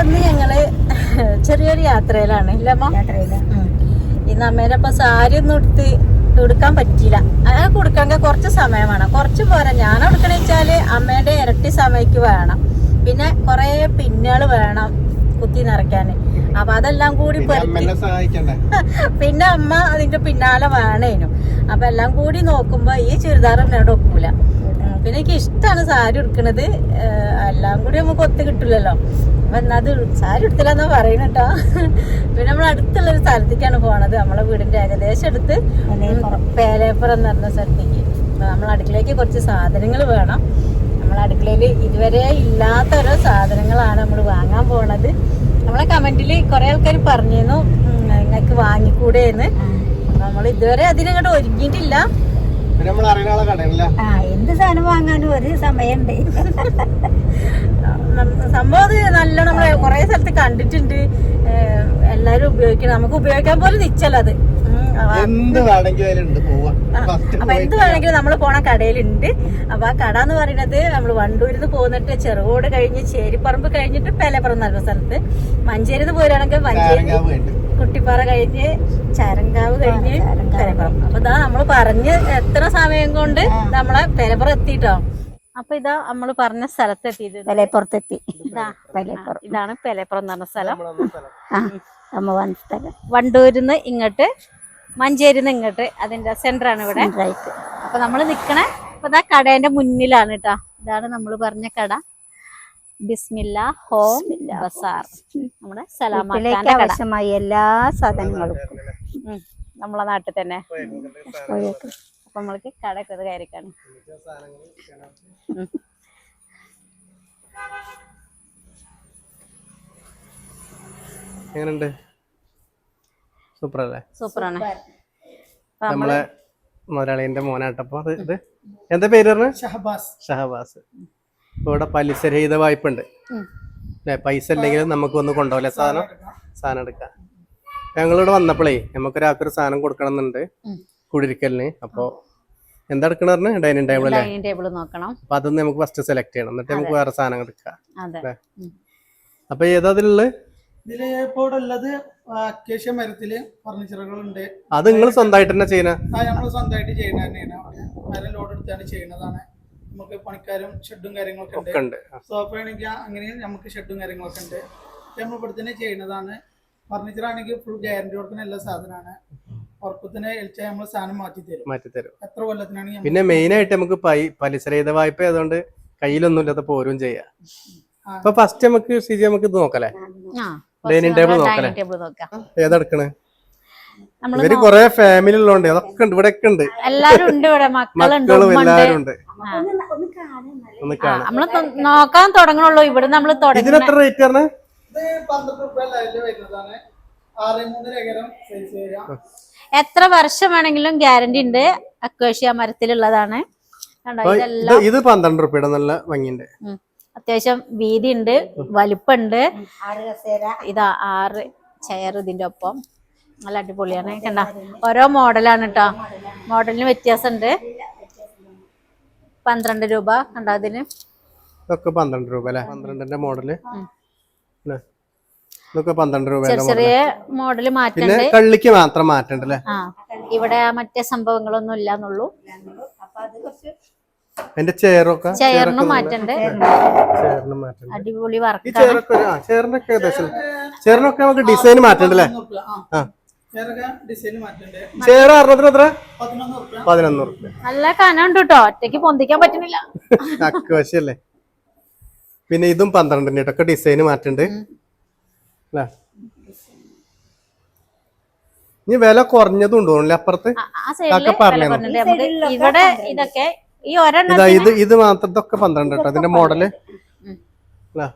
അപ്പൊ ഇന്ന് ഞങ്ങൾ ചെറിയൊരു യാത്രയിലാണ്. ഇല്ലമ്മ. ഇന്ന് അമ്മേനെ അപ്പൊ സാരി ഒന്നും എടുത്ത് കൊടുക്കാൻ പറ്റില്ല അങ്ങനെ കൊടുക്കാൻ കുറച്ച് സമയം വേണം. കുറച്ച് പോരാ. ഞാൻ കൊടുക്കണ വെച്ചാൽ അമ്മേന്റെ ഇരട്ടി സമയക്ക് വേണം. പിന്നെ കൊറേ പിന്നുകൾ വേണം കുത്തി നിറയ്ക്കാന്. അപ്പൊ അതെല്ലാം കൂടി പിന്നെ അമ്മ അതിന്റെ പിന്നാലെ വേണേനു. അപ്പൊ എല്ലാം കൂടി നോക്കുമ്പോ ഈ ചുരിദാർ എന്നോട് ഒക്കൂല. പിന്നെ എനിക്ക് ഇഷ്ടമാണ് സാരി ഉടുക്കണത്. എല്ലാം കൂടി നമുക്ക് ഒത്തു കിട്ടില്ലല്ലോ അപ്പൊ എന്നാ അത് സാരി പറയണ പറയണട്ടോ പിന്നെ നമ്മൾ അടുത്തുള്ള ഒരു സ്ഥലത്തേക്കാണ് പോണത്. നമ്മളെ വീടിന്റെ ഏകദേശം അടുത്ത് പേലേപ്പുറം. പേലേപ്പുറം എന്ന് പറഞ്ഞ സ്ഥലത്തേക്ക്. അപ്പൊ നമ്മൾ അടുക്കളയ്ക്ക് കുറച്ച് സാധനങ്ങൾ വേണം. നമ്മൾ അടുക്കളയിൽ ഇതുവരെ ഇല്ലാത്ത ഓരോ സാധനങ്ങളാണ് നമ്മൾ വാങ്ങാൻ പോണത്. നമ്മളെ കമന്റിൽ കുറെ ആൾക്കാർ പറഞ്ഞിരുന്നു. നിങ്ങൾക്ക് വാങ്ങിക്കൂടെ എന്ന് നമ്മൾ ഇതുവരെ അതിനങ്ങോട്ട് ഒരുങ്ങിയിട്ടില്ല. പിന്നെ നമ്മൾ അറിയുന്ന ആളെ ആ എന്ത് സാധനം വാങ്ങാനും ഒരു സമയമുണ്ട് നം- സംഭവം അത് നല്ലോണം നമ്മൾ കുറെ സ്ഥലത്ത് കണ്ടിട്ടുണ്ട്. എല്ലാരും ഉപയോഗിക്കണം. നമുക്ക് ഉപയോഗിക്കാൻ പോലും നിച്ചല്ലത് അപ്പൊ എന്ത് വേണമെങ്കിലും നമ്മൾ പോണ കടയിലുണ്ട്. അപ്പൊ ആ കട എന്ന് പറയുന്നത് നമ്മൾ വണ്ടൂരിന്ന് പോന്നിട്ട് ചെറുകോട് കഴിഞ്ഞ് ചേരിപ്പറമ്പ് കഴിഞ്ഞിട്ട് പേലപ്പുറം എന്ന് പറഞ്ഞ സ്ഥലത്ത്. മഞ്ചേരിന്ന് പോരുകയാണെങ്കിൽ മഞ്ചേരി കുട്ടിപ്പാറ കഴിഞ്ഞ് ചരങ്കാവ് കഴിഞ്ഞ് പേലപ്പുറം. അപ്പൊ ഇതാ നമ്മൾ പറഞ്ഞ് എത്ര സമയം കൊണ്ട് നമ്മളെ പേലപ്പുറം എത്തിട്ടോ. അപ്പൊ ഇതാ നമ്മൾ പറഞ്ഞ സ്ഥലത്തെത്തി. പെലപ്പുറത്തെത്തി പേലേപ്പുറത്തെത്തി ഇതാ. പേലേപ്പുറം ഇതാണ് പെലപ്പുറം എന്ന് പറഞ്ഞ സ്ഥലം. ആ അമ്മ വന്ന സ്ഥലം. വണ്ടൂരിന്ന് ഇങ്ങോട്ട് മഞ്ചേരിന്ന് ഇങ്ങോട്ട് അതിന്റെ സെന്റർ ആണ് ഇവിടെ അപ്പൊ നമ്മൾ നിക്കണേ ഇപ്പൊ ഇതാ കടേന്റെ മുന്നിലാണ് കേട്ടോ ഇതാണ് നമ്മൾ പറഞ്ഞ കട. ബിസ്മില്ല ഹോം ബസാർ. നമ്മുടെ സലാമത്തിലേക്ക് ആവശ്യമായ എല്ലാ സാധനങ്ങളും. നമ്മളെ നാട്ടിൽ തന്നെ. അപ്പൊ നമ്മൾക്ക് കടയൊക്കെ അത് കയറിക്കാണ്. എങ്ങനെയുണ്ട്? സൂപ്പർ. അല്ലേ സൂപ്പറാണ് നമ്മളെ മുതലാളിന്റെ മോനാട്ടപ്പോ അത് ഇത്. എന്താ പേര് പറഞ്ഞു? ഷഹബാസ്. ഷഹബാസ്. ഇവിടെ പലിശ രഹിത വായ്പ ഉണ്ട് പൈസ ഇല്ലെങ്കിലും നമുക്കൊന്ന് കൊണ്ടുപോലെ സാധനം സാധനം എടുക്കാം. ഞങ്ങളിവിടെ വന്നപ്പോഴേ നമുക്കൊരാൾക്കൊരു സാധനം കൊടുക്കണം എന്നുണ്ട് ഉം. കുടിരിക്കലിന് അപ്പോ എന്താ എടുക്കണ പറഞ്ഞു? ഡൈനിങ് ടേബിൾ അല്ലേ? ഡൈനിങ് ടേബിൾ നോക്കണം. അപ്പൊ അതൊന്ന് നമുക്ക് ഫസ്റ്റ് സെലക്ട് ചെയ്യണം. എന്നിട്ട് നമുക്ക് വേറെ സാധനം എടുക്കാം. അല്ലേ? അപ്പൊ ഏതാ അതിലുള്ളത് ഇതിൽ ഇപ്പോൾ ഉള്ളത് അക്കേഷ്യ മരത്തിൽ ഫർണിച്ചറുകളുണ്ട്. അത് നിങ്ങൾ സ്വന്തമായിട്ട് തന്നെ ചെയ്യുന്ന ആ നമ്മൾ സ്വന്തമായിട്ട് ചെയ്യുന്ന തന്നെയാണ്. മരം ലോഡ് എടുത്താണ് ചെയ്യുന്നതാണ്. നമുക്ക് പണിക്കാരും ഷെഡും കാര്യങ്ങളൊക്കെ ഉണ്ട്. സോഫ ആണെങ്കിൽ അങ്ങനെ നമുക്ക് ഷെഡും കാര്യങ്ങളൊക്കെ ഉണ്ട്. നമ്മൾ ഇവിടെ തന്നെ ചെയ്യുന്നതാണ്. ഫർണിച്ചർ ആണെങ്കിൽ ഫുൾ ഗ്യാരണ്ടി കൊടുക്കുന്ന എല്ലാ സാധനമാണ്. ഉറപ്പത്തിന് എൽച്ചാൽ നമ്മൾ സാധനം മാറ്റി തരും മാറ്റി തരും എത്ര കൊല്ലത്തിനാണ് പിന്നെ മെയിൻ ആയിട്ട് നമുക്ക് പലിശ പലിശരഹിത വായ്പ ആയതുകൊണ്ട് കയ്യിലൊന്നും ഇല്ലാത്ത പോരും ചെയ്യാം. ആ. അപ്പൊ ഫസ്റ്റ് നമുക്ക് സിജി നമുക്ക് ഇത് നോക്കല്ലേ ആ ഡൈനിങ് ടേബിൾ നോക്കല്ലേ ഏതെടുക്കണ് ടേബിൾ നോക്കാം. ഏതെടുക്കണേ നമ്മൾ ഇവർ കൊറേ ഫാമിലി ഉള്ളതുകൊണ്ട് അതൊക്കെ ഉണ്ട് ഇവിടെ ഒക്കെ ഉണ്ട്. എല്ലാരും ഉണ്ട് ഇവിടെ മക്കളും എല്ലാരും ഉണ്ട്. നമ്മൾ നോക്കാൻ തുടങ്ങണുള്ളൂ ഇവിടെ നമ്മൾ ഇതിന് എത്ര റേറ്റ് പറഞ്ഞേ? ഇത് പന്ത്രണ്ട് റുപ്യ ലൈനിൽ വരുന്നതാണ്. ആറ് മൂന്നര ഏകരം സൈസ് വരിക എത്ര വർഷം വേണമെങ്കിലും ഗ്യാരണ്ടി ഉണ്ട്? അക്വേഷ്യ മരത്തിലുള്ളതാണ്. ഇത് പന്ത്രണ്ട് റുപ്യയുടെ നല്ല ഭംഗിയുണ്ട്. അത്യാവശ്യം വീതി ഉണ്ട് വലിപ്പുണ്ട് ഇതാ ആറ് ചെയർ ഇതിന്റെ ഒപ്പം. നല്ല അടിപൊളിയാണ്. കണ്ട ഓരോ മോഡലാണ് കേട്ടോ മോഡലിന് വ്യത്യാസമുണ്ട്. പന്ത്രണ്ട് രൂപ കണ്ടോ അതിന്? ഇതൊക്കെ പന്ത്രണ്ട് രൂപ അല്ലേ? പന്ത്രണ്ടിന്റെ മോഡൽ. ഇതൊക്കെ പന്ത്രണ്ട് രൂപ ചെറിയ ചെറിയ മോഡൽ പിന്നെ മാറ്റുണ്ട്. കള്ളിക്ക് മാത്രം മാറ്റണ്ട് അല്ലേ ആ ഇവിടെ ആ മറ്റേ സംഭവങ്ങളൊന്നും ഇല്ലാന്നുള്ളൂ. അതിന്റെ ചെയറൊക്കെ ചെയറിനും മാറ്റണ്ടേ. ചെയറിനും മാറ്റണ്ട്. അടിപൊളി ഈ വർക്കാണ് ചെയറൊക്കെ ഒരു- ആ ചെയറിന്റെ ഒക്കെ ഏകദേശം ചെയറിനൊക്കെ നമുക്ക് ഡിസൈൻ മാറ്റണ്ട് അല്ലേ ആ. ചെറുക ഡിസൈൻ മാറ്റണ്ടേ ചെയർ അറുപത്തിന് എത്ര? പതിനൊന്ന് റുപ്യ പതിനൊന്ന് റുപ്യ നല്ല കനമുണ്ട് കേട്ടോ ഒറ്റയ്ക്ക് പൊന്തിക്കാൻ പറ്റുന്നില്ല. പിന്നെ ഇതും പന്ത്രണ്ടിന്റെ ഒക്കെ ഡിസൈൻ മാറ്റണ്ട്. അല്ലേ ഇനി വില കുറഞ്ഞതും ഉണ്ടോ അപ്പുറത്ത്? ഇവിടെ ഇതൊക്കെ ഈ ഒരെണ്ണം ഇതാ ഇത് ഇത് മാത്രം ഇതൊക്കെ പന്ത്രണ്ട് കേട്ടോ. ഇതിന്റെ മോഡൽ അല്ലേ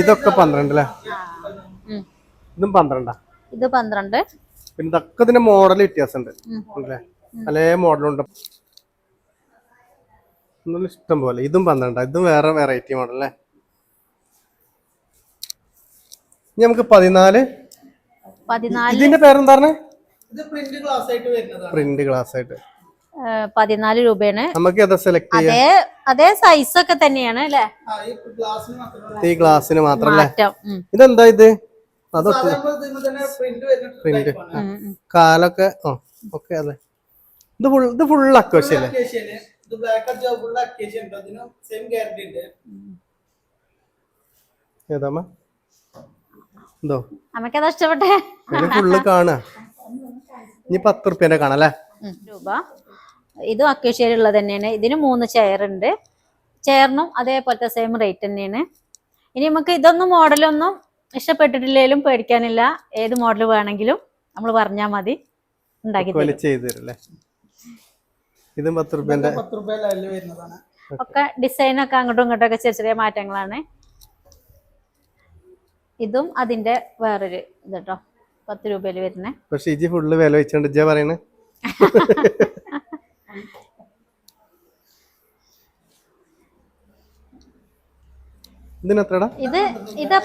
ഇതൊക്കെ പന്ത്രണ്ട് അല്ലേ. ഇതും പന്ത്രണ്ടാ? ഇത് പന്ത്രണ്ട്. പിന്നെ ഇതൊക്കെ ഇതിന്റെ മോഡൽ വ്യത്യാസമുണ്ട്. അല്ലേ? പല മോഡലുണ്ട് ഇഷ്ടം പോലെ. ഇതും പന്ത്രണ്ടാ? ഇതും വേറെ വെറൈറ്റി മോഡൽ അല്ലേ ഇനി നമുക്ക് പതിനാല്. പതിനാല്. ഇതിന്റെ പേരെന്താ പറഞ്ഞേ ഇത് പ്രിന്റ് ഗ്ലാസ് ആയിട്ട് പതിനാല് രൂപയാണ്. നമുക്ക് ഏതാ സെലക്ട് ചെയ്യാം. അതേ അതേ സൈസ് ഒക്കെ തന്നെയാണ് അല്ലേ? ആ ഈ ഗ്ലാസ്സിന് മാത്രമേ ഈ ഗ്ലാസ്സിന് മാത്രല്ലേ ഇതെന്താ ഇത്? അതൊക്കെ പ്രിന്റ്. കാലൊക്കെ ആ ഓക്കെ അതെ ഇത് ഫുൾ ഇത് ഫുൾ അക്വശല്ലേ ഏതാമ്മ ഇത് എന്തോ? അമ്മക്കതാ ഇഷ്ടപ്പെട്ടെ? ഇത് ഫുള്ള് കാണാ ഇനി പത്ത് റുപ്യന്റെ കാണാല്ലേ ഉം, രൂപ. ഇതും അക്കേഷ്യയിലുള്ളത് തന്നെയാണ്. ഇതിന് മൂന്ന് ചെയർ ഉണ്ട്. ചെയറിനും അതേപോലത്തെ സെയിം റേറ്റ് തന്നെയാണ്. ഇനി നമുക്ക് ഇതൊന്നും മോഡലൊന്നും ഇഷ്ടപ്പെട്ടിട്ടില്ലെങ്കിലും പേടിക്കാനില്ല. ഏത് മോഡൽ വേണമെങ്കിലും നമ്മൾ പറഞ്ഞാൽ മതി. ഉണ്ടാക്കി ഇതും പത്ത് റുപ്യന്റെ ഒക്കെ ഡിസൈനൊക്കെ അങ്ങോട്ടും ഇങ്ങോട്ടും ഒക്കെ ചെറിയ ചെറിയ മാറ്റങ്ങളാണ്. ഇതും അതിന്റെ വേറൊരു ഇത് കേട്ടോ പത്ത് രൂപയിൽ വരുന്നേ. പക്ഷെ ഇജി ഫുള്ള് വില വെച്ചോണ്ട് ഇജ്ജ പറയണേ. ഇതിനെത്രടാ? ഇത് ഇത്.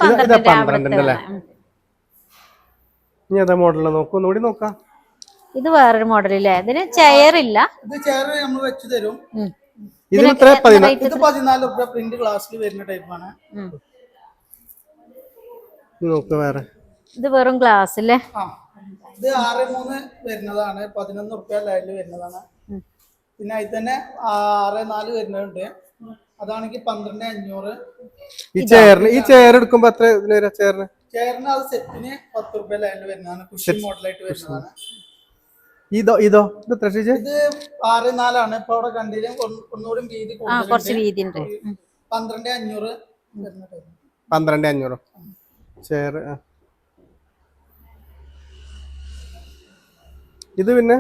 ഇനി നോക്കും? ഒന്നുകൂടി നോക്കാം. ഇത് വേറൊരു മോഡലില്ലേ ഇതിന് ചെയർ ഇല്ല. ഇത് ചെയർ നമ്മൾ വെച്ചു തരും. ഇതിന് പതിനാല് രൂപ പ്രിന്റ് ഗ്ലാസ്സിൽ വരുന്ന ടൈപ്പാണ്. നോക്ക വേറെ. ഇത് വെറും ഗ്ലാസ് അല്ലേ ഇത് ആറ് മൂന്ന് വരുന്നതാണ്. പതിനൊന്ന് റുപ്യ ലൈനിൽ വരുന്നതാണ്. പിന്നെ അതിൽ തന്നെ ആറ് നാല് വരുന്നുണ്ട് അതാണെങ്കിൽ പന്ത്രണ്ട് അഞ്ഞൂറ്. ഈ ചെയറിന് ഈ ചെയർ എടുക്കുമ്പോ എത്ര ഇതിന് വരാ ചെയറിന് ചെയറിന് അത് സെറ്റിന് പത്ത് റുപ്യ ലൈനിൽ വരുന്നതാണ്. കുഷൻ മോഡലായിട്ട് വരുന്നതാണ്. ഇതോ ഇതോ? ഇത് എത്ര ഇത് ആറ് നാലാണ്. ഇപ്പൊ അവിടെ കണ്ടില്ല? ഒന്നുകൂടി വീതി കുറച്ച് വീതി ഉണ്ട് ഉം. പന്ത്രണ്ട് അഞ്ഞൂറ് പന്ത്രണ്ട് അഞ്ഞൂറോ. ചെയർ ഇത് പിന്നെ?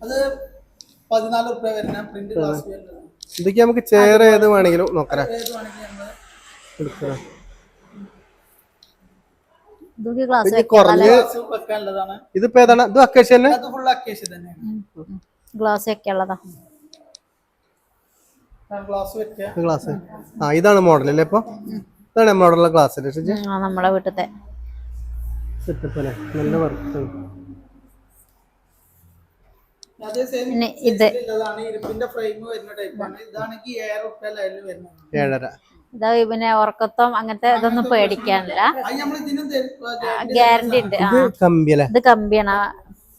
അത് പതിനാല് റുപ്യ വരുന്ന പ്രിന്റ് ഗ്ലാസ് വരുന്നത്. ഇതൊക്കെ നമുക്ക് ചെയർ ഏത് വേണമെങ്കിലും നോക്കാം ഇത് കുറഞ്ഞ് ഇതിപ്പോ ഏതാണ്? ഇത് അക്കേഷ്യ തന്നെ ഗ്ലാസ് ഒക്കെ ഉള്ളതാ ഗ്ലാസ് ആ ഇതാണ് മോഡൽ അല്ലേ ഇപ്പൊ? ഇതാണ് നമ്മളോടുള്ള ക്ലാസ് അല്ലേ ചേച്ചി ആ നമ്മളെ വീട്ടിലത്തെ. സെറ്റപ്പ് അല്ലേ നല്ല വർക്ക് പിന്നെ ഏഴര ഇതാ ഉറക്കത്തം അങ്ങനത്തെ ഇതൊന്നും പേടിക്കാനില്ല. ഗ്യാരണ്ടി ഉണ്ട്. ഇത് കമ്പിയാണ്.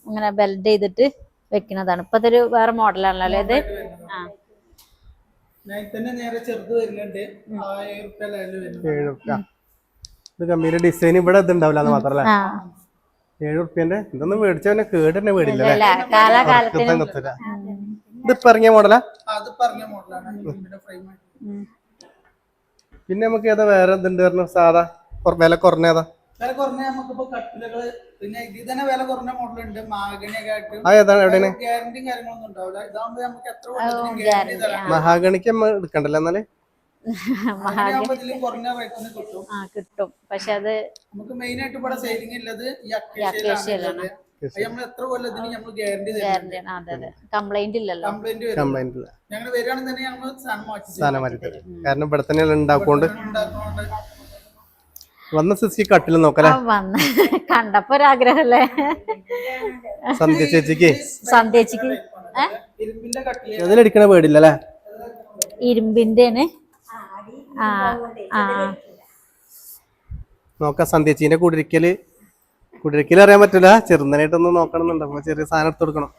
അങ്ങനെ ബെൽഡ് ചെയ്തിട്ട് വെക്കുന്നതാണ് ഇപ്പൊ ഇതൊരു വേറെ മോഡലാണല്ലോ അല്ലേ ഇത്? ആ. തന്നെ നേരെ ചെറുത് വരുന്നുണ്ട് ആ ഏഴ് റുപ്യ ലൈനിൽ വരുന്നത്. ഏഴ് റുപ്യ ഇത് കമ്പിയുടെ ഡിസൈൻ ഇവിടെ ഇത് ഉണ്ടാവില്ല മാത്രല്ലേ ഏഴ് റുപ്യന്റെ ഇതൊന്നും മേടിച്ച പിന്നെ കേട് തന്നെ മേടില്ല ഇതിപ്പോ ഇറങ്ങിയ മോഡലാ? അത് പറഞ്ഞ മോഡലാണ്. ഫ്രെയിം പിന്നെ നമുക്ക് ഏതാ വേറെ എന്തുണ്ട് പറഞ്ഞു സാധാ? വില കുറഞ്ഞേതാ? വില കുറഞ്ഞ നമുക്കിപ്പോ കട്ടിലുകൾ പിന്നെ ഇതിൽ തന്നെ വില കുറഞ്ഞ മോഡലുണ്ട് മാഗണിയൊക്കെ ആയിട്ട്. ആ ഏതാണ് എവിടെയാണ്? ഗ്യാരണ്ടിയും കാര്യങ്ങളൊന്നും ഉണ്ടാവില്ല. ഇതാകുമ്പോ നമുക്ക് എത്ര ഗ്യാരണ്ടി തരാം. മഹാഗണിക്ക് എടുക്കണ്ടല്ലോ എന്നാൽ? ആ കിട്ടും. പക്ഷെ അത് നമുക്ക് മെയിൻ ആയിട്ട് ഇവിടെ സെയിലിംഗ് ഉള്ളത് ഈ അക്കേഷ്യയിലാണ്. അക്കേഷ്യയിലാണ്. അത് നമ്മൾ എത്ര കൊല്ലത്തിന് നമ്മൾ ഗ്യാരണ്ടി തരും ഗ്യാരണ്ടി അതെ അതെ. കംപ്ലൈന്റ് ഇല്ലല്ലോ. കംപ്ലൈന്റ് വരും. കംപ്ലൈന്റ് ഇല്ല. ഞങ്ങൾ വരികയാണെങ്കിൽ തന്നെ ഞങ്ങൾ സാധനം മാറ്റി തരും. കാരണം ഇവിടെ തന്നെ ഉണ്ടാക്കൊണ്ട് വന്ന സിസ്റ്റി കട്ടിൽ നോക്കല്ലേ ആ, വന്ന്. കണ്ടപ്പോ ഒരാഗ്രഹല്ലേ? സന്ധ്യ ചേച്ചിക്ക്? സന്ധ്യ ചേച്ചിക്ക്? ഇരുമ്പിന്റെ കട്ടിൽ. അതിലടിക്കണ പേടില്ല അല്ലേ ഇരുമ്പിന്റെ ആ ആ. നോക്കാം സന്ധ്യച്ചീന്റെ കുടിരിക്കൽ. കുടിരിക്കൽ അറിയാൻ പറ്റില്ല. ചെറുതായിട്ടൊന്ന് നോക്കണമെന്നുണ്ട്. അപ്പൊ ചെറിയ സാധനം എടുത്ത് കൊടുക്കണം.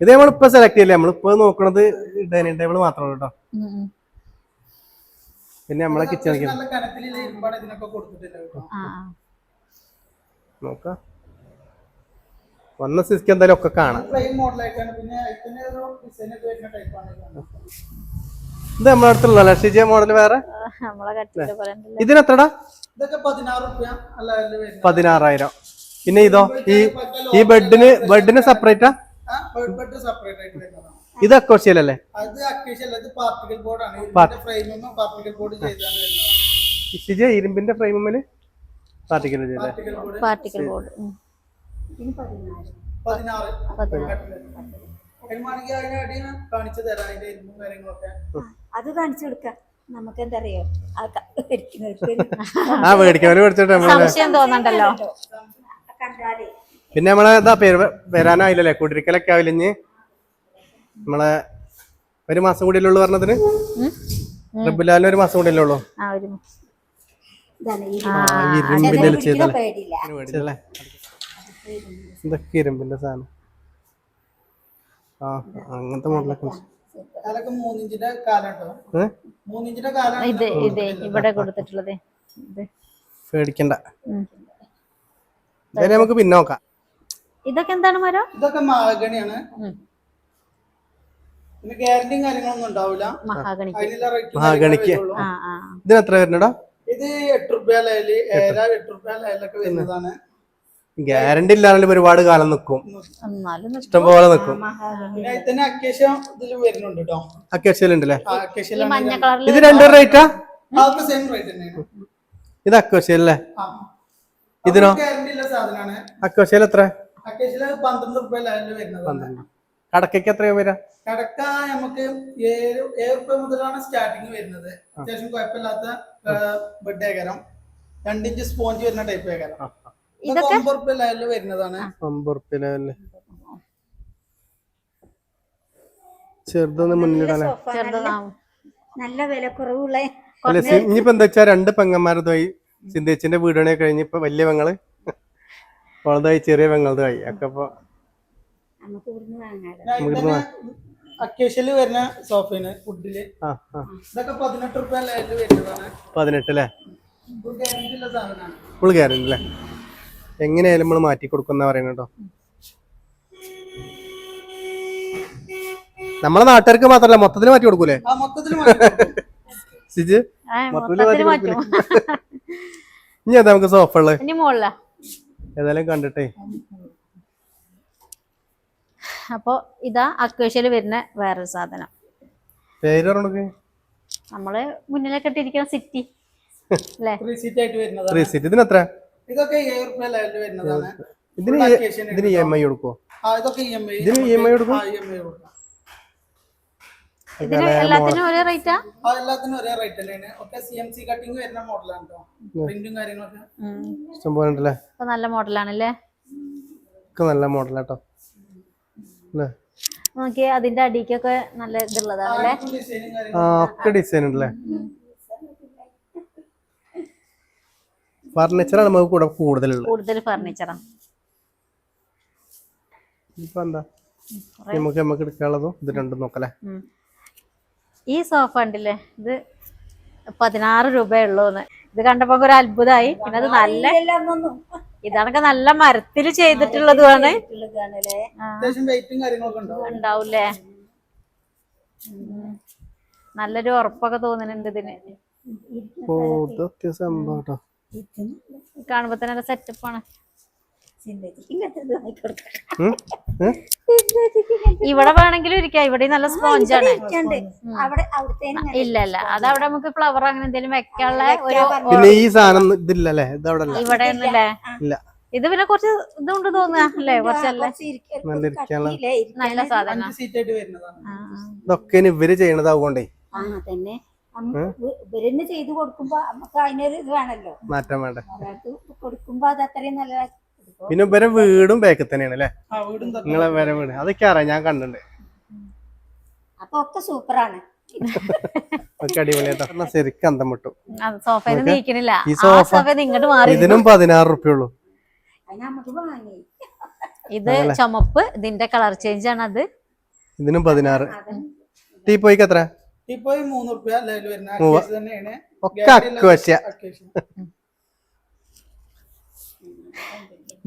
ഇത് നമ്മളിപ്പോ സെലക്ട് ചെയ്യില്ലേ? നമ്മളിപ്പോ നോക്കണത് ഡൈനിങ് ടേബിൾ മാത്രമാണ് കേട്ടോ കേട്ടോ. നമ്മളെ കിച്ചണിക്ക് നോക്കാം. വന്ന സിസ്ക്ക് എന്തായാലും ഒക്കെ കാണാം. പിന്നെ ഇത്. നമ്മളെ അടുത്തുള്ള ലക്ഷിജ മോഡൽ വേറെ. ഇതിനെത്രടാ? പതിനാറായിരം. പിന്നെ ഇതോ ഈ ഈ ബെഡിന് ബെഡിന് സെപ്പറേറ്റാ ഇത് അത് അക്കേഷ്യ അല്ല ഇത് പാർട്ടിക്കൽ ബോർഡാണ് ഇതിന്റെ ഫ്രെയിമും പാർട്ടിക്കൽ ബോർഡ് ചെയ്താണ് വരുന്നത് ഷിജ ഇരുമ്പിന്റെ ഫ്രെയിമിൽ പാർട്ടിക്കൽ ബോർഡ് അത് കാണിച്ചു കൊടുക്കാം. നമുക്ക് എന്താ അറിയോ ആ മേടിക്കാൻ സംശയം തോന്നണ്ടല്ലോ. കണ്ടാലേ. പിന്നെ നമ്മളെ ഇതാ പേര് വരാനായില്ലല്ലേ? കുടിരിക്കലൊക്കെ ആവില്ല നമ്മളെ ഒരു മാസം കൂടിയല്ലേ ഉള്ളൂ പറഞ്ഞതിന്? റബ്ബുലാലിന് ഒരു മാസം ഉള്ളൂ? ഈ ആ, ഇരുമ്പിന്റെ ചെയ്തല്ലേ ഇതൊക്കെ ഇരുമ്പിന്റെ സാധനം. ആ അങ്ങനത്തെ മോഡലൊക്കെ ഇത് ഇത് ഇവിടെ കൊടുത്തിട്ടുള്ളത്. ഇത്. പേടിക്കണ്ട. നമുക്ക് പിന്നെ നോക്കാം. ഇതൊക്കെ എന്താണ് മരം? ഇതൊക്കെ മാഗണിയാണ് ഗ്യാരണ്ടിയും കാര്യങ്ങളൊന്നും ഉണ്ടാവില്ല മഹാഗണിക്ക്. ഇതിന് എത്ര വരുന്നടാ? ഇത് എട്ട് റുപ്യ ലയൽ ഏഴര എട്ട് റുപ്യ ലയലൊക്കെ വരുന്നതാണ്. ഗ്യാരണ്ടി ഇല്ലാണെങ്കിലും ഒരുപാട് കാലം നിൽക്കും ഇഷ്ടംപോലെ നിൽക്കും പിന്നെ അക്കേഷ്യ ഇതിലും വരുന്നുണ്ട് കേട്ടോ ഇത് രണ്ടു റേറ്റാ അതൊക്കെ സെയിം റേറ്റ് തന്നെയാണ്. ഇത് അക്വേഷ്യല്ലേ ആ. ഇതിനോ? അക്വേഷ്യൽ എത്ര? പന്ത്രണ്ട് റുപ്യ വരുന്നത്. വരുന്നതാണ് കടക്കയ്ക്ക് എത്രയാ വരാ? കടക്ക നമുക്ക് ഏഴ് ഏഴ് റുപ്യ മുതലാണ് സ്റ്റാർട്ടിങ് വരുന്നത്. അത്യാവശ്യം കുഴപ്പമില്ലാത്ത ബെഡ് ഏകരം. രണ്ടിഞ്ച് സ്പോഞ്ച് വരുന്ന ടൈപ്പ് ഏകരം. ഇതൊക്കെ ഒമ്പത് റുപ്യ ലയലിൽ വരുന്നതാണ്. അമ്പത് ലെവലിൽ ചെറുതൊന്ന് മുന്നിലിടാനേ നല്ല വില ഇനിയിപ്പോ എന്താ വെച്ചാ രണ്ട് പെങ്ങന്മാരതായി സിന്ധേച്ചിന്റെ വീടണേ കഴിഞ്ഞ് ഇപ്പൊ വലിയ പെങ്ങൾ. വളതായി ചെറിയ പെങ്ങളതായി. ഒക്കെ ഇപ്പൊ നമുക്ക് ഇവിടുന്ന് വാങ്ങാലോ. ഞാൻ വരുന്ന സോഫയാണ് വുഡിൽ. ആ ആ. ഇതൊക്കെ പതിനെട്ട് റുപ്യ ലയലിൽ വരുന്നതാണ് പതിനെട്ടല്ലേ ഫുൾ ഗ്യാരണ്ടി ഉള്ള സാധനമാണ്. ഫുൾ ഗ്യാരണ്ടി അല്ലേ? എങ്ങനെയായാലും നമ്മൾ മാറ്റി കൊടുക്കുന്ന പറയണോ നമ്മളെ നാട്ടുകാർക്ക് മാത്രല്ല മൊത്തത്തിൽ മാറ്റി കൊടുക്കൂലേ? ആ മൊത്തത്തിൽ മാറ്റി കൊടുക്കും. സിജ് മൊത്തത്തിൽ മാറ്റി ഇനി അതാ നമുക്ക് സോഫ ഉള്ളത്? ഏതായാലും കണ്ടിട്ടേ. അപ്പൊ ഇതാ അക്വേഷ്യയിൽ വരുന്ന വേറൊരു സാധനം. പേര് നമ്മൾ മുന്നിലൊക്കെ ഇട്ടിരിക്കുന്ന സിറ്റി അല്ലേ? ഇതൊക്കെ ഇതിന് ഇതിന് ഇ എം ഐ ഇതിന്? ഇ എം ഐ കൊടുക്കാം? എല്ലാത്തിനും ഒരേ റേറ്റാ ആ? എല്ലാത്തിനും ഒരേ റേറ്റ് തന്നെയാണ്. ഒക്കെ സി എം സി കട്ടിങ് വരുന്ന മോഡലാണ് പ്രിന്റും കാര്യങ്ങളൊക്കെ. നല്ല മോഡലാണല്ലേ ഒക്കെ നല്ല മോഡലാട്ടോ അല്ലേ നോക്കി അതിന്റെ അടിക്കൊക്കെ നല്ല ഇതുള്ളതാണ് അല്ലേ ഡിസൈനും ആ കാര്യങ്ങളും ഒക്കെ ഡിസൈൻ ഉണ്ടല്ലേ? ഫർണിച്ചറാണ് നമുക്ക് കൂടെ കൂടുതലുള്ളത്. കൂടുതൽ ഫർണിച്ചറാണ് ഇപ്പൊ എന്താ? നമുക്ക് നമുക്ക് എടുക്കാനുള്ളതും ഇത് രണ്ടും നോക്കല്ലേ? ഈ സോഫ ഉണ്ടല്ലേ? ഇത് പതിനാറ് രൂപയുള്ളൂന്ന് ഇത് കണ്ടപ്പോ ഒരു അത്ഭുതമായി. പിന്നെ അത് നല്ല ഇതാണൊക്കെ നല്ല മരത്തിൽ ചെയ്തിട്ടുള്ളതുമാണ് ഉണ്ടാവൂലേ നല്ലൊരു ഉറപ്പൊക്കെ തോന്നുന്നുണ്ട് ഇതിന്. കാണുമ്പോ തന്നെ നല്ല ഇവിടെ വേണമെങ്കിലും ഇരിക്കാം. ഇവിടെ നല്ല സ്പോഞ്ച് ആണ്. ഇല്ല ഇല്ല. അത് അവിടെ നമുക്ക് ഫ്ലവർ അങ്ങനെ എന്തെങ്കിലും വെക്കാനുള്ള ഒരു ഈ സാധനം ഇതില്ലല്ലേ ഇത് അവിടെ അല്ല ഇവിടെ ഇല്ല. ഇത് പിന്നെ കുറച്ച് ഇതുകൊണ്ട് തോന്നുക അല്ലേ? കുറച്ചല്ലേ? നല്ല സാധനം. അഞ്ച് സീറ്റ് ആയിട്ട് വരുന്നതാണ്. ഇതൊക്കെ ഇനി ഇവർ ചെയ്യണതാകൊണ്ടേ ആ തന്നെ ഇവരെന്നെ ചെയ്ത് കൊടുക്കുമ്പോ നമുക്ക് അതിനൊരു ഇത് വേണല്ലോ. മാറ്റം വേണ്ട? കൊടുക്കുമ്പോ അത് അത്രയും നല്ല പിന്നെ ഇവരെ വീടും ബാക്കിൽ തന്നെയാണ് അല്ലേ? ആ വീടും തൊട്ട് നിങ്ങളെ വരെ വീട്. അതൊക്കെ അറിയാം ഞാൻ കണ്ടിട്ടുണ്ട്. അപ്പൊ ഒക്കെ സൂപ്പറാണ്. ശരിക്കും അന്തം വിട്ടു. ഈ സോഫ ഇതിനും പതിനാറ് റുപ്യ ഉള്ളു. ഇത് ചുമപ്പ് ഇതിന്റെ കളർ ചേഞ്ച് ആണ് അത്. ഇതിനും പതിനാറ്. ടീപ്പോയ്ക്ക് പോയിക്ക് എത്ര? ഒക്കെ അക്വശ അക്കേഷ്യ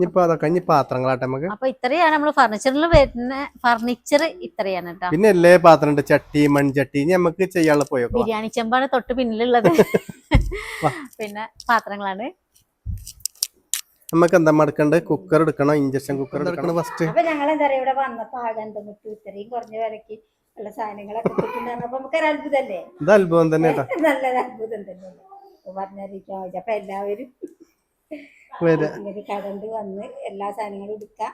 ഇനിയിപ്പോ അതൊക്കെ ഇനി പാത്രങ്ങളാട്ടെ നമുക്ക്. അപ്പൊ ഇത്രയാണ് നമ്മൾ ഫർണിച്ചറിൽ വരുന്ന ഫർണിച്ചർ ഇത്രയാണ് കേട്ടോ. പിന്നെ എല്ലാ പാത്രം ഉണ്ട് ചട്ടി മൺചട്ടി ഇനി നമുക്ക് ചെയ്യാനുള്ള പോയോ? ബിരിയാണി ചെമ്പാണ് തൊട്ട് പിന്നിലുള്ളത്. പിന്നെ പാത്രങ്ങളാണ്. നമുക്ക് എന്താ മടക്കണ്ട്? കുക്കർ എടുക്കണം? ഇഞ്ചക്ഷൻ കുക്കർ എടുക്കണം ഫസ്റ്റ് അപ്പൊ ഞങ്ങൾ എന്താ പറയാ ഇവിടെ വന്നപ്പോ ആകെ എന്താ ഇത്രയും കുറഞ്ഞ വിലക്ക് ഉള്ള സാധനങ്ങളൊക്കെ കിട്ടുന്നുണ്ട് അപ്പൊ നമുക്കൊരു അത്ഭുതല്ലേ ഇത് അത്ഭുതം തന്നെ കേട്ടോ. നല്ലൊരു അത്ഭുതം തന്നെ പറഞ്ഞറിയിക്കാൻ അപ്പൊ എല്ലാവരും കടണ്ട് വന്ന് എല്ലാ സാധനങ്ങളും എടുക്കാം.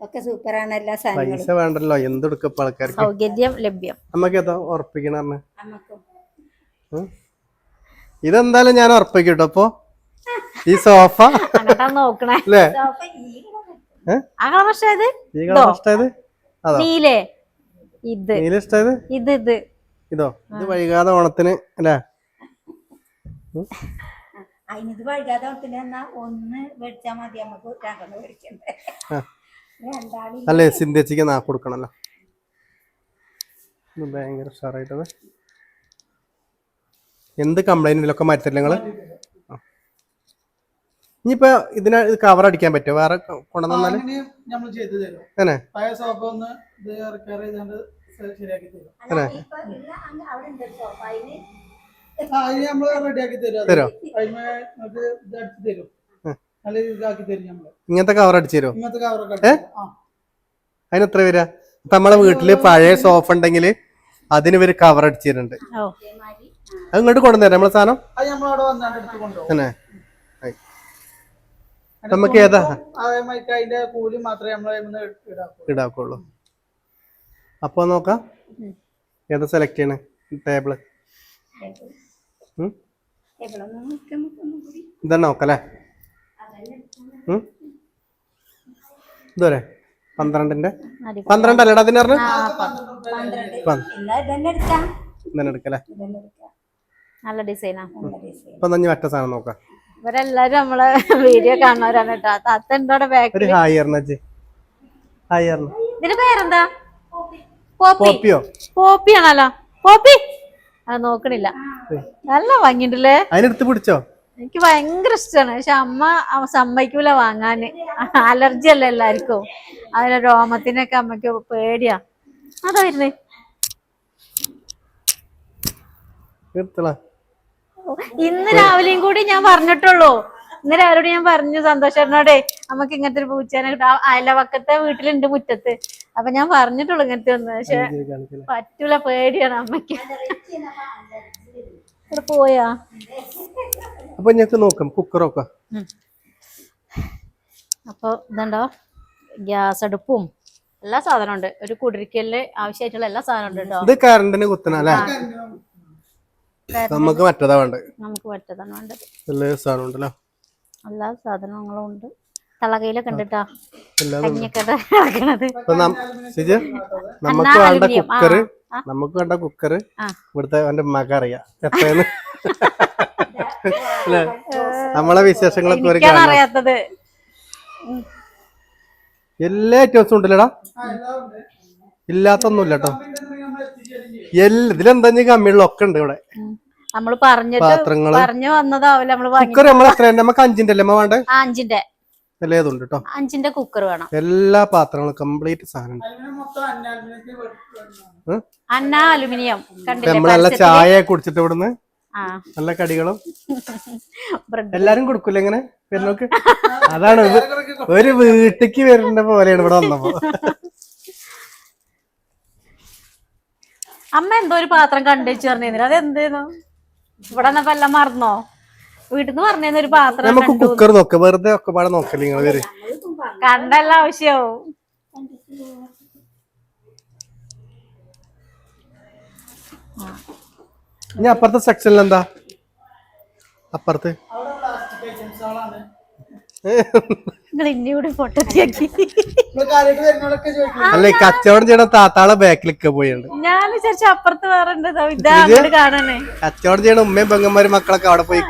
ഒക്കെ സൂപ്പറാണ് എല്ലാ സാധനങ്ങളും. പൈസ വേണ്ടല്ലോ. എന്തെടുക്കും ആൾക്കാർക്ക്? സൗകര്യം ലഭ്യം. നമുക്ക് ഏതാ ഉറപ്പിക്കണ ഇതെന്തായാലും ഞാൻ ഉറപ്പിക്കട്ടോ കേട്ടോ അപ്പൊ. ഈ സോഫ. നോക്കണേ. അല്ലേ ഇതോ? ഇത്. വൈകാതെ ഓണത്തിന് അല്ലേ? അതിനിത് വൈകാതെ പിന്നെ എന്നാ ഒന്ന് മേടിച്ചാൽ മതി നമുക്ക് രണ്ടെണ്ണം മേടിക്കണ്ടേ. അല്ലേ സിന്ധിയച്ചിക്ക് നാ കൊടുക്കണല്ലോ. ഇത് ഭയങ്കര ഉഷാറായിട്ടത്. എന്ത് കംപ്ലൈന്റിലൊക്കെ മാറ്റില്ല നിങ്ങൾ. ഇനിയിപ്പോ ഇതിന് കവർ അടിക്കാൻ പറ്റുമോ വേറെ കൊണ്ടുവന്നാൽ അങ്ങനെ ഇത് ശരിയാക്കി തരും. അല്ല, തരും. ഇങ്ങനത്തെ കവർ അടിച്ചു തരുമോ അതിന് എത്ര വരിക ഇപ്പൊ നമ്മളെ വീട്ടിൽ പഴയ സോഫ ഉണ്ടെങ്കിൽ അതിന് ഇവർ കവർ അടിച്ചു തരുന്നുണ്ട്. അത് ഇങ്ങോട്ട് കൊണ്ടുവന്നു നമ്മളെ സാധനം? തന്നെ. നമുക്ക് ഏതാ? കൂലി മാത്രമേ നമ്മൾ ഈടാക്കൂ ഇടാക്കുള്ളൂ. അപ്പൊ നോക്കാം. ഏതാ സെലക്ട് ചെയ്യണേ? ടേബിൾ ഇതന്നെ നോക്കല്ലേ? ഇതുവരെ പന്ത്രണ്ടിന്റെ? അടിപൊളി. പന്ത്രണ്ട് അല്ലടാ അതിന് പറഞ്ഞു? ഇതന്നെ എടുക്കല്ലേ? നല്ല ഡിസൈനാ. ഇപ്പൊ നഞ്ഞ് മറ്റേ സാധനം നോക്കാം. ഇവരെല്ലാരും നമ്മളെ വീഡിയോ കാണുന്നവരാണ് കേട്ടോ. താത്ത ഉണ്ടോ ഒരു ബാക്കിൽ ഹായ് എറിഞ്ഞ് ഹായ് എറിഞ്ഞ ഇതിന്റെ പേരെന്താ? പോപ്പി കോപ്പിയോ പോപ്പി. ആണല്ലോ പോപ്പി. അത് നോക്കണില്ല. നല്ല വാങ്ങിട്ടില്ലേ അതിനെടുത്ത് പിടിച്ചോ? എനിക്ക് ഭയങ്കര ഇഷ്ടമാണ് പക്ഷെ അമ്മ സമ്മതിക്കൂല വാങ്ങാന്. അലർജി അല്ല എല്ലാവർക്കും? അതിന് രോമത്തിനൊക്കെ അമ്മയ്ക്ക് പേടിയാ. അതാ വരുന്നേ. എടുത്തളാ. ഇന്ന് രാവിലെയും കൂടി ഞാൻ പറഞ്ഞിട്ടുള്ളൂ. ഇന്ന് രാവിലെ ഞാൻ പറഞ്ഞു സന്തോഷേട്ടനോടെ നമുക്ക് ഇങ്ങനത്തെ ഒരു പൂച്ചേനെ കിട്ടാം. അയലവക്കത്തെ വീട്ടിലുണ്ട് മുറ്റത്ത്. അപ്പൊ ഞാൻ പറഞ്ഞിട്ടുള്ളൂ ഇങ്ങനത്തെ ഒന്ന്. പക്ഷെ പറ്റൂല പേടിയാണ് അമ്മയ്ക്ക്. ഇവിടെ പോയാ? അപ്പൊ ഞങ്ങക്ക് നോക്കാം കുക്കർ നോക്കാം അപ്പൊ ഇതുണ്ടോ? ഗ്യാസ് അടുപ്പും എല്ലാ സാധനവും ഉണ്ട്. ഒരു കുടിരിക്കലിന് ആവശ്യമായിട്ടുള്ള എല്ലാ സാധനവും ഉണ്ട് ഇത് കറണ്ടിന് കുത്തണല്ലേ നമുക്ക് മറ്റേതാ വേണ്ടത്. നമുക്ക് മറ്റേതാണ് വേണ്ടത്. എല്ലാ സാധനവും ഉണ്ടല്ലോ. എല്ലാ സാധനങ്ങളും ഉണ്ട്. തളകയിലൊക്കെ ഉണ്ട് കഞ്ഞിയൊക്കെ നമുക്ക് വേണ്ട. കുക്കർ. നമുക്ക് വേണ്ട കുക്കർ. ഇവിടുത്തെ അവന്റെ മക അറിയാം. എത്രയെന്ന്. നമ്മളെ വിശേഷങ്ങളൊക്കെ ഒരു അറിയാത്തത്. എല്ലാ ഐറ്റംസും ഉണ്ടല്ലേടാ? ഇല്ലാത്തൊന്നുമില്ല കേട്ടോ എല്ലാ ഇതിലെന്താ കമ്മിയുള്ള ഒക്കെ ഉണ്ട് ഇവിടെ? നമ്മൾ പറഞ്ഞിട്ട് പറഞ്ഞു വന്നതാവില്ല നമ്മൾ വാങ്ങി കുക്കർ നമ്മൾ എത്ര നമുക്ക് അഞ്ചിന്റെ അല്ലേ വേണ്ടേ അഞ്ചിന്റെ എല്ലാ ഇതുണ്ട് കേട്ടോ അഞ്ചിന്റെ കുക്കർ വേണം. എല്ലാ പാത്രങ്ങളും കംപ്ലീറ്റ് സാധനം. അന്ന അലുമിനിയം? ചായ കുടിച്ചിട്ട് ഇവിടുന്ന് നല്ല കടികളും എല്ലാരും കൊടുക്കൂല ഇങ്ങനെ? പെരുന്നോക്ക് അതാണ് ഒരു വീട്ടിക്ക് വരുന്ന പോലെയാണ് ഇവിടെ വന്നപ്പോ. അമ്മ എന്തോ ഒരു പാത്രം കണ്ടുവെച്ച് പറഞ്ഞിരുന്നില്ല അത് എന്തേന്നു ഇവിടെ എന്നപ്പോ എല്ലാം മറന്നോ? വീട്ടിൽ നിന്ന് പറഞ്ഞു ഒരു പാത്രം നമുക്ക് കുക്കർ നോക്ക. വെറുതെ ഒക്കെ പാടെ നോക്കല്ലേ നിങ്ങൾ വരെ കണ്ടല്ല ആവശ്യമാവും ഇനി അപ്പുറത്തെ സെക്ഷനിൽ എന്താ? അപ്പുറത്ത്. അവിടെ പ്ലാസ്റ്റിക് ഐറ്റംസുകളാണ് നിങ്ങൾ ഇനി കൂടി പൊട്ടത്തിയാക്കി അല്ല കച്ചവടം ചെയ്യണ താത്താളെ ബാക്കിലൊക്കെ പോയുണ്ട്. ഞാൻ വിചാരിച്ച അപ്പുറത്ത് വേറെ ഉണ്ട്. ദാ ഇതാ അങ്ങോട്ട് കാണാനേ കച്ചവടം ചെയ്യണ ഉമ്മയും പെങ്ങന്മാരും മക്കളൊക്കെ അവിടെ പോയി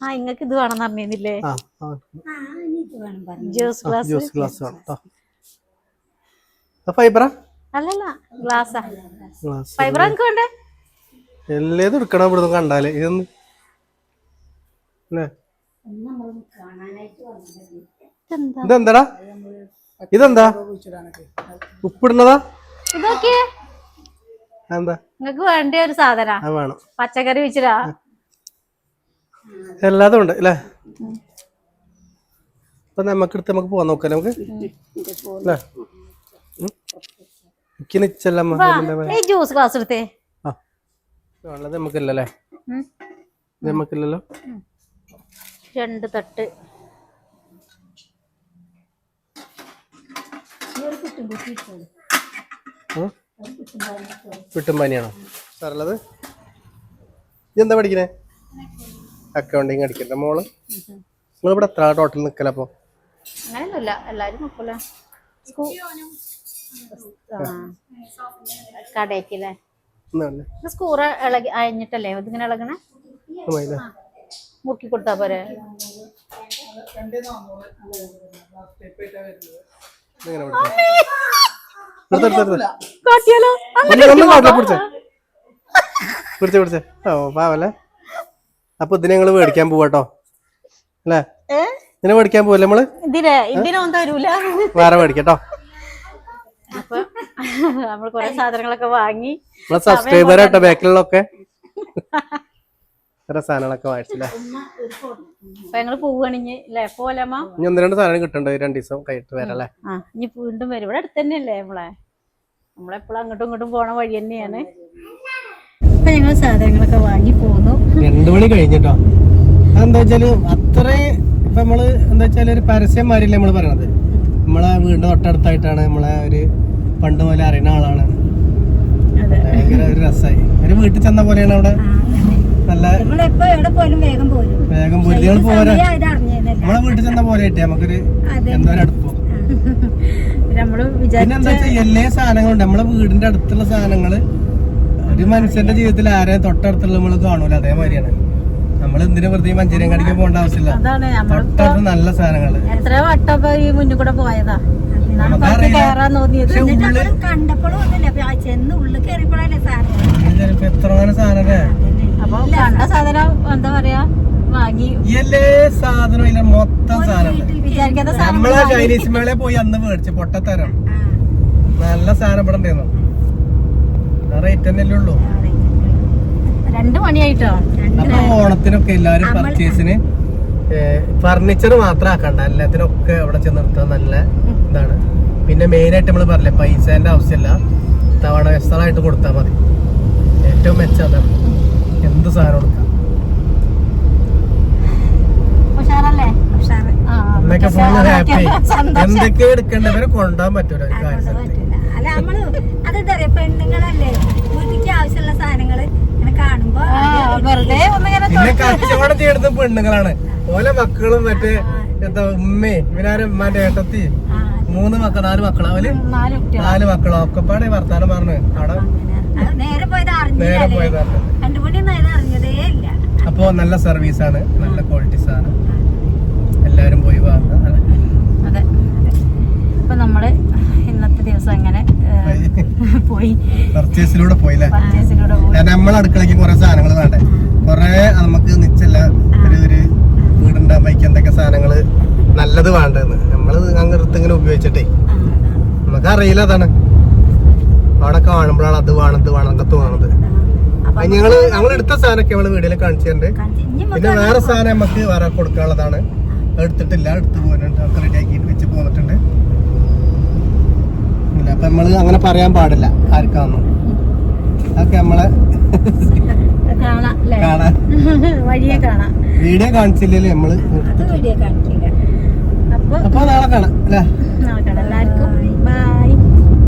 ആ ഇങ്ങക്ക് ഇത് വേണം പറഞ്ഞിരുന്നില്ലേ ആ ആ, ആ ഇനി ഇത് വേണം പറഞ്ഞു ജ്യൂസ് ഗ്ലാസ്. ജ്യൂസ് ഗ്ലാസ് വേണം ഫൈബറാ? അല്ലല്ല ഗ്ലാസ്സാ ഫൈബർ എനിക്ക് വേണ്ടേ? എല്ലേതും എടുക്കണം ഇവിടുന്ന് കണ്ടാൽ. ഇതൊന്ന് ഇതെന്താടാ? ഇതെന്താ? ഉപ്പിടുന്നതാ? ഇതൊക്കെ എന്താ നിങ്ങക്ക് വേണ്ട ഒരു സാധന. വേണം. പച്ചക്കറി വെച്ചിടാ എല്ലാതും ഉണ്ട് അല്ലേ? അപ്പൊ നമുക്ക് എടുത്ത് നമുക്ക് പോവാൻ നോക്കാം നമുക്ക്? അല്ലേ? ഈ ജ്യൂസ് ഗ്ലാസ് എടുത്തേ. നമുക്കില്ലല്ലേ? രണ്ട് തട്ട്. ഉം? പിട്ടും പനിയാണോ? സാറുള്ളത് എന്താ പഠിക്കണേ? അക്കൗണ്ടിങ് അടിക്കട്ടെ മോൾ. നിങ്ങളിവിടെ എത്ര ടോട്ടൽ നിക്കലപ്പോ അങ്ങനെയൊന്നുമില്ല. എല്ലാരും നോക്കൂല കടയ്ക്കല്ലേ ഒന്നുമില്ല. സ്കൂറ ഇളകി അയഞ്ഞിട്ടല്ലേ? ഇതിങ്ങനെ ഇളകണേ. മുറുക്കി കൊടുത്താ പോരെ? പിടിച്ചോ. ഒന്ന് ഒന്ന് പിടിച്ചേ. ഓ പാവല്ലേ? അപ്പൊ ഇതിനെ ഞങ്ങൾ മേടിക്കാൻ പോവാട്ടോ അല്ലേ? ഇതിനെ മേടിക്കാൻ പോവല്ലേ നമ്മൾ ഇതിനെ ഇതിനൊന്നും തരൂല. വേറെ മേടിക്കട്ടോ അപ്പൊ നമ്മൾ കുറെ സാധനങ്ങളൊക്കെ വാങ്ങി സബ്സ്ക്രൈബർ ആട്ടോ ബാക്കിലുള്ളൊക്കെ വേറെ സാധനങ്ങളൊക്കെ വാങ്ങിച്ചില്ലേ? അപ്പൊ ഞങ്ങൾ പോവുകയാണെങ്കിൽ അല്ലേ പോലമ്മ ഇനി ഒന്ന് രണ്ട് സാധനം കിട്ടണ്ടോ? ഈ രണ്ട് ദിവസം കഴിഞ്ഞിട്ട് വരാല്ലേ ആ ഇനി വീണ്ടും വരും. ഇവിടെ അടുത്ത് തന്നെയല്ലേ നമ്മളെ? നമ്മളെപ്പോഴും അങ്ങോട്ടും ഇങ്ങോട്ടും പോണ വഴി തന്നെയാണ്. അപ്പൊ ഞങ്ങൾ സാധനങ്ങളൊക്കെ വാങ്ങി പോന്നു. രണ്ടു മണി കഴിഞ്ഞിട്ടോ? അതെന്താ വെച്ചാൽ അത്രേ ഇപ്പൊ നമ്മൾ എന്താ വെച്ചാൽ ഒരു പരസ്യം മാറിയില്ലേ നമ്മൾ പറയണത്? നമ്മളെ വീടിന്റെ തൊട്ടടുത്തായിട്ടാണ് നമ്മളെ ഒരു പണ്ട് പോലെ അറിയുന്ന ആളാണ്. ഭയങ്കര ഒരു രസമായി ഒരു വീട്ടിൽ ചെന്ന പോലെയാണ് അവിടെ? നല്ല വേഗം പോരും. പൊരുതികൾ പോരാ. നമ്മളെ വീട്ടിൽ ചെന്ന പോലെ ആയിട്ട് നമുക്കൊരു എന്തോ ഒരു അടുപ്പം. നമ്മൾ പിന്നെ വിചാരിച്ച എന്താ വെച്ചാൽ എല്ലാ സാധനങ്ങളുണ്ട്. നമ്മളെ വീടിന്റെ അടുത്തുള്ള സാധനങ്ങൾ ഒരു മനുഷ്യന്റെ ജീവിതത്തിൽ ആരെയും തൊട്ടടുത്തുള്ള നമ്മൾ കാണൂല. അതേമാതിരിയാണ്. നമ്മൾ എന്തിനു വെറുതെ മഞ്ചേരിയും കടിക്ക് പോകേണ്ട ആവശ്യമില്ല. തൊട്ടടുത്ത് നല്ല സാധനങ്ങൾ. എത്ര വട്ടമൊക്കെ ഈ മുന്നിൽ കൂടെ പോയതാ. അപ്പൊ കണ്ട സാധനം. എന്താ പറയാ? വാങ്ങി. ഈ എല്ലാ സാധനവും ഇല്ല മൊത്തം സാധനം വിചാരിക്കാത്ത സാധനം നമ്മളെ ചൈനീസ് മേളെ പോയി അന്ന് മേടിച്ചു പൊട്ടത്തരം. നല്ല സാധനം ഇവിടെ ഉണ്ടായിരുന്നു. റേറ്റ് തന്നെ അല്ലേ ഉള്ളൂ. രണ്ടു മണിയായിട്ടോ? അപ്പൊ ഓണത്തിനൊക്കെ എല്ലാരും പർച്ചേസിന് ഫർണിച്ചർ മാത്രം ആക്കണ്ട എല്ലാത്തിനൊക്കെ അവിടെ ചെന്ന് നിർത്താൻ നല്ല ഇതാണ്. പിന്നെ മെയിൻ ആയിട്ട് നമ്മൾ പറഞ്ഞില്ലേ പൈസേന്റെ ആവശ്യമില്ല തവണ വ്യസ്തമായിട്ട് കൊടുത്താൽ മതി. ഏറ്റവും മെച്ചം അതാണ്. എന്ത് സാധനം കൊടുക്കാം? എന്തൊക്കെ എടുക്കേണ്ടവരെ കൊണ്ടാൻ പറ്റൂല അല്ല നമ്മൾ അതെന്താ പറയാ പെണ്ണുങ്ങളല്ലേ? ആവശ്യമുള്ള സാധനങ്ങൾ കച്ചവടം ചെയ്യുന്നത് പെണ്ണുങ്ങളാണ്. ഓലെ മക്കളും മറ്റേ എന്താ ഉമ്മേ ഇവനാരും ഉമ്മാന്റെ ഏട്ടത്തി മൂന്ന് മക്കൾ നാല് മക്കളാ അവൽ? നാല് നാല് മക്കളോ. ഒക്കെ പാടെ വർത്താനം പറഞ്ഞു. അവിടെ നേരെ പോയത് അപ്പൊ നല്ല സർവീസ് ആണ് നല്ല ക്വാളിറ്റീസ് ആണ് എല്ലാരും പോയി വാങ്ങുക. അതെ. അപ്പൊ നമ്മൾ ഇന്നത്തെ ദിവസം അങ്ങനെ പോയി പർച്ചേസിലൂടെ പോയില്ലേ? നമ്മളെ അടുക്കളയ്ക്ക് കുറെ സാധനങ്ങൾ വേണ്ടേ? കുറെ നമുക്ക് നിച്ചല്ല ഒരു ഒരു വീടുണ്ടാകുമ്പോഴേക്ക് എന്തൊക്കെ സാധനങ്ങൾ നല്ലത് വേണ്ടെന്ന്. നമ്മൾ അങ്ങനത്തെ ഇങ്ങനെ ഉപയോഗിച്ചിട്ടേ. നമുക്ക് അറിയില്ല അതാണ്. അവിടെ കാണുമ്പോഴാണ് അത് വേണം ഇത് വേണം വേണത് അപ്പൊ ഞങ്ങൾ ഞങ്ങൾ എടുത്ത സാധനമൊക്കെ നമ്മൾ വീഡിയോയിൽ കാണിച്ചിട്ടുണ്ട് പിന്നെ വേറെ സാധനം നമുക്ക് വേറെ കൊടുക്കാനുള്ളതാണ്. എടുത്തിട്ടില്ല എടുത്തു പോയിട്ടുണ്ട് ഒക്കെ റെഡി ആക്കിയിട്ട് വെച്ച് പോന്നിട്ടുണ്ട്. ഇല്ല അപ്പൊ നമ്മൾ അങ്ങനെ പറയാൻ പാടില്ല ആർക്കാന്നും. അതൊക്കെ നമ്മളെ കാണാം വീഡിയോ കാണിച്ചില്ലല്ലേ നമ്മൾ? അപ്പൊ നാളെ കാണാം അല്ലേ?